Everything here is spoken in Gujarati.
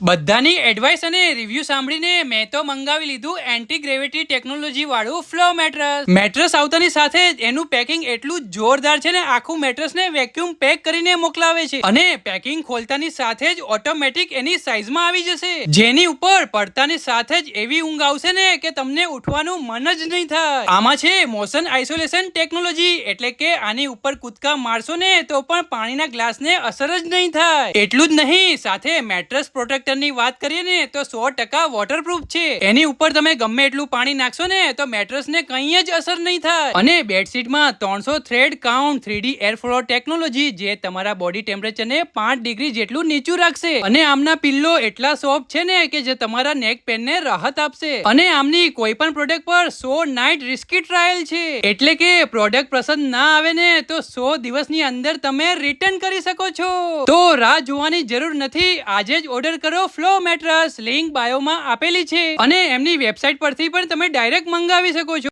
બધાની એડવાઇસ અને રિવ્યુ સાંભળીને મેં તો મંગાવી લીધું એન્ટી ગ્રેવિટી ટેકનોલોજી વાળું ફ્લો મેટ્રસ મેટ્રસ આવતાની સાથે એનું પેકિંગ એટલું જોરદાર છે ને આખું મેટ્રસને વેક્યુમ પેક કરીને મોકલાવે છે. અને પેકિંગ ખોલતાની સાથે જ ઓટોમેટિક એની સાઇઝમાં આવી જશે. જેની ઉપર પડતાની સાથે જ એવી ઊંઘ આવશે ને કે તમને ઉઠવાનું મન જ નહીં થાય. આમાં છે મોશન આઇસોલેશન ટેકનોલોજી એટલે કે આની ઉપર કૂદકા મારશો ને તો પણ પાણીના ગ્લાસને અસર જ નહીં થાય. એટલું જ નહીં, સાથે મેટ્રસ પ્રોટેક્ટરની વાત કરીએ ને, તો સો ટકા વોટરપ્રૂફ છે. એની ઉપર તમે ગમે એટલું પાણી નાખશો ને, તો મેટ્રસને કંઈ જ અસર નહીં થાય. અને બેડશીટમાં ત્રણસો thread count three D air flow technology જે તમારા બોડી ટેમ્પરેચરને પાંચ ડિગ્રી જેટલું નીચું રાખશે. અને આમના પિલ્લો એટલા સોફ્ટ છે ને કે જે તમારા નેક પેનને રાહત આપશે. અને આમની કોઈ પણ પ્રોડક્ટ પર સો નાઇટ રિસ્કી ટ્રાયલ છે. એટલે કે પ્રોડક્ટ પસંદ ના આવે ને, તો સો દિવસની અંદર તમે રિટર્ન કરી શકો છો. તો રાહ જોવાની જરૂર નથી. આજે જ ઓર્ડર કરો ફ્લો મેટ્રસ લિંક બાયોમાં આપેલી છે. અને એમની વેબસાઇટ પરથી પણ તમે ડાયરેક્ટ મંગાવી શકો છો.